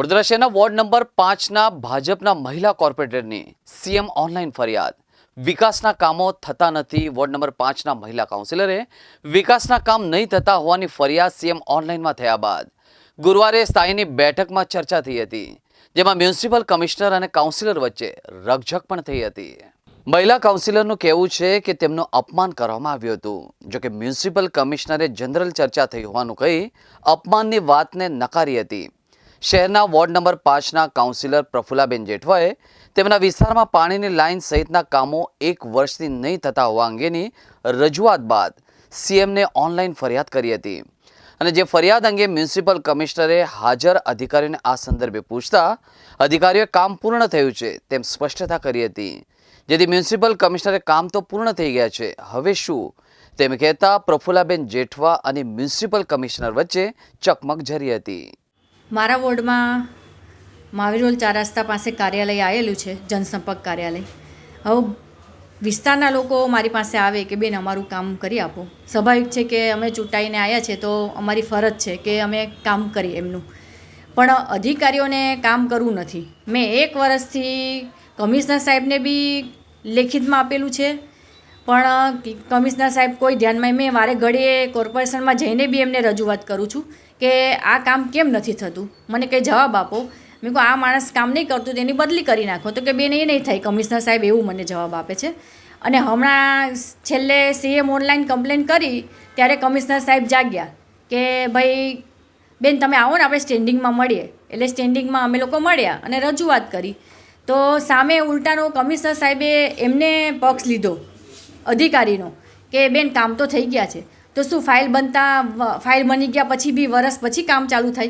વડોદરા શહેરના ward number પાંચના ભાજપના મહિલા કોર્પોરેટરની સીએમ ઓનલાઈન ફરિયાદ. વિકાસના કામો થતા નથી, વોર્ડ નંબર પાંચના મહિલા કાઉન્સિલરે વિકાસના કામ નહીં થતા હોવાની ફરિયાદ સીએમ ઓનલાઈનમાં થયા બાદ. ગુરુવારે સ્થાયીની બેઠકમાં ચર્ચા થઈ હતી, જેમાં મ્યુનિસિપલ કમિશનર અને કાઉન્સિલર વચ્ચે રકઝક પણ થઈ હતી. મહિલા કાઉન્સિલરનું કહેવું છે કે તેમનું અપમાન કરવામાં આવ્યું હતું. જોકે મ્યુનિસિપલ કમિશનરે જનરલ ચર્ચા થઈ હોવાનું કહી અપમાનની વાતને નકારી હતી. શહેરના વોર્ડ નંબર પાંચના કાઉન્સિલર પ્રફુલાબેન જેઠવાએ તેમના વિસ્તારમાં પાણીની લાઇન સહિતના કામો એક વર્ષથી નહીં થતા હોવા અંગેની રજૂઆત બાદ સીએમને ઓનલાઈન ફરિયાદ કરી હતી. અને જે ફરિયાદ અંગે મ્યુનિસિપલ કમિશનરે હાજર અધિકારીઓને આ સંદર્ભે પૂછતા અધિકારીઓએ કામ પૂર્ણ થયું છે તેમ સ્પષ્ટતા કરી હતી. જેથી મ્યુનિસિપલ કમિશનરે કામ તો પૂર્ણ થઈ ગયા છે, હવે શું? તેમ કહેતા પ્રફુલ્લાબેન જેઠવા અને મ્યુનિસિપલ કમિશનર વચ્ચે ચકમક જરી હતી. મારા વોર્ડમાં મહાવીરોલ ચાર રસ્તા પાસે કાર્યાલય આવેલું છે, જનસંપર્ક કાર્યાલય. હવે વિસ્તારના લોકો મારી પાસે આવે કે બેન અમારું કામ કરી આપો. સ્વાભાવિક છે કે અમે ચૂંટાઈને આવ્યા છે તો અમારી ફરજ છે કે અમે કામ કરીએ એમનું. પણ અધિકારીઓને કામ કરવું નથી. મેં એક વર્ષથી કમિશનર સાહેબને બી લેખિતમાં આપેલું છે. પણ કમિશનર સાહેબ કોઈ ધ્યાનમાં મેં વારે ઘડીએ કોર્પોરેશનમાં જઈને બી એમને રજૂઆત કરું છું કે આ કામ કેમ નથી થતું? મને કંઈ જવાબ આપો. મેં કહું, આ માણસ કામ નહીં કરતું, તેની બદલી કરી નાખો. તો કે બેન એ નહીં થાય, કમિશનર સાહેબ એવું મને જવાબ આપે છે. અને હમણાં છેલ્લે સીએમ ઓનલાઈન કમ્પ્લેન કરી, ત્યારે કમિશનર સાહેબ જાગ્યા કે, ભાઈ, બેન, તમે આવો ને, આપણે સ્ટેન્ડિંગમાં મળીએ. એટલે સ્ટેન્ડિંગમાં અમે લોકો મળ્યા અને રજૂઆત કરી. તો સામે ઉલટાનો કમિશનર સાહેબે એમને પક્ષ લીધો. અધિકારીનો, કે બેન કામ તો થઈ ગયા છે. તો શું ફાઇલ બનતા ફાઇલ બની ગયા પછી બી વરસ પછી કામ ચાલુ થાય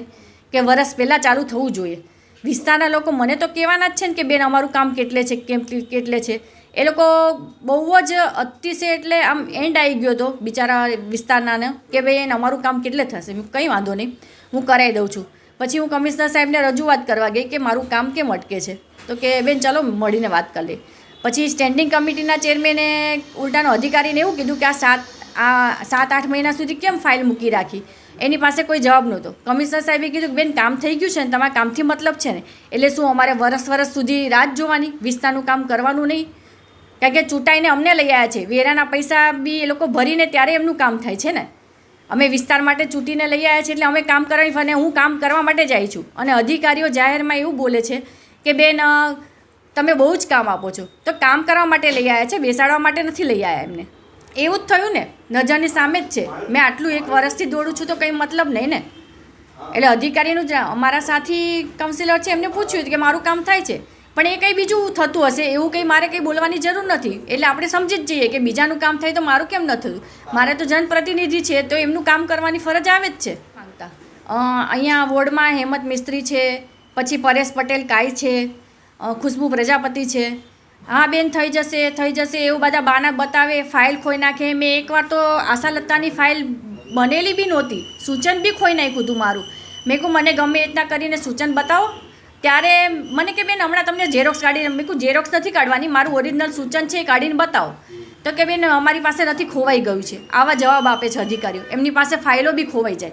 કે વરસ પહેલાં ચાલુ થવું જોઈએ? વિસ્તારના લોકો મને તો કહેવાના જ છે ને કે બેન અમારું કામ કેટલે છે, કેમ કેટલે છે? એ લોકો બહુ જ અતિશય એટલે આમ એન્ડ આવી ગયો હતો બિચારા વિસ્તારનાને કે ભાઈ એને અમારું કામ કેટલે થશે? કંઈ વાંધો નહીં. હું કરાવી દઉં છું. પછી હું કમિશનર સાહેબને રજૂઆત કરવા ગઈ કે મારું કામ કેમ અટકે છે? તો કે બેન ચાલો મળીને વાત કરી લે પછી સ્ટેન્ડિંગ કમિટીના ચેરમેને ઉલટાનો અધિકારીને એવું કીધું કે આ સાત આ સાત, આઠ મહિના સુધી કેમ ફાઇલ મૂકી રાખી? એની પાસે કોઈ જવાબ નહોતો. કમિશનર સાહેબે કીધું કે બેન, કામ થઈ ગયું છે ને તમારા કામથી મતલબ છે ને. એટલે શું અમારે વરસ વરસ સુધી રાત જોવાની? વિસ્તારનું કામ કરવાનું નહીં. કારણ કે ચૂંટાઈને અમને લઈ આવ્યા છે. વેરાના પૈસા બી એ લોકો ભરીને ત્યારે એમનું કામ થાય છે ને. અમે વિસ્તાર માટે ચૂંટીને લઈ આવ્યા છે એટલે અમે કામ કરવાની અને હું કામ કરવા માટે જ આવી છું. અને અધિકારીઓ જાહેરમાં એવું બોલે છે કે બેન તમે બહુ જ કામ આપો છો. તો કામ કરવા માટે લઈ આવ્યા છે બેસાડવા માટે નથી લઈ આવ્યા એમને. એવું જ થયું ને નજરની સામે જ છે. મેં આટલું એક વર્ષથી દોડું છું તો કંઈ મતલબ નહીં ને. એટલે અધિકારીનું જ અમારા સાથી કાઉન્સિલર છે એમને પૂછ્યું કે મારું કામ થાય છે. પણ એ કંઈ બીજું થતું હશે એવું કંઈ મારે કંઈ બોલવાની જરૂર નથી. એટલે આપણે સમજી જ જઈએ કે બીજાનું કામ થાય તો મારું કેમ ન થયું? મારે તો જનપ્રતિનિધિ છે તો એમનું કામ કરવાની ફરજ આવે જ છે. માંગતા અહીંયા વોર્ડમાં હેમંત મિસ્ત્રી છે પછી પરેશ પટેલ કાય છે ખુશ્બુ પ્રજાપતિ છે. હા, બેન, થઈ જશે થઈ જશે એવું બધા બાના બતાવે, ફાઇલ ખોઈ નાખે. મેં એકવાર તો આશાલતાની ફાઇલ બનેલી બી નહોતી. સૂચન બી ખોઈ નાખ્યું હતું મારું. મેં કહું મને ગમે રીતના કરીને સૂચન બતાવો. ત્યારે મને કે, બેન, હમણાં તમને ઝેરોક્સ કાઢીને મેં કહું ઝેરોક્સ નથી કાઢવાની, મારું ઓરિજિનલ સૂચન છે કાઢીને બતાવો. તો કે, બેન, અમારી પાસે નથી, ખોવાઈ ગયું છે. આવા જવાબ આપે છે અધિકારીઓ. એમની પાસે ફાઇલો બી ખોવાઈ જાય.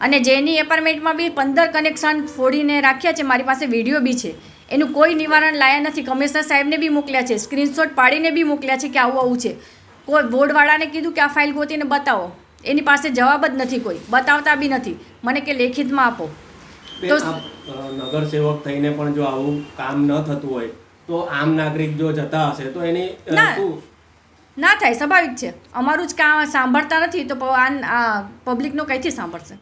અને જેની એપાર્ટમેન્ટમાં બી પંદર કનેક્શન ફોડીને રાખ્યા છે, મારી પાસે વીડિયો બી છે. એનું કોઈ નિવારણ લાયા નથી. કમિશનર સાહેબને બી મોકલ્યા છે. સ્ક્રીનશોટ પાડીને બી મોકલ્યા છે કે આવું આવું છે. કોઈ બોર્ડવાળાને કીધું કે આ ફાઇલ ગોતીને બતાવો. એની પાસે જવાબ જ નથી કોઈ. બતાવતા બી નથી. મને કે લેખિતમાં આપો. તો નગરસેવક થઈને પણ જો આવું કામ ન થતું હોય તો આમ નાગરિક જો જતા હશે તો એની ના. થાય. સ્વાભાવિક છે. અમારું જ કામ સાંભળતા નથી તો આ પબ્લિકનો કંઈથી સાંભળશે?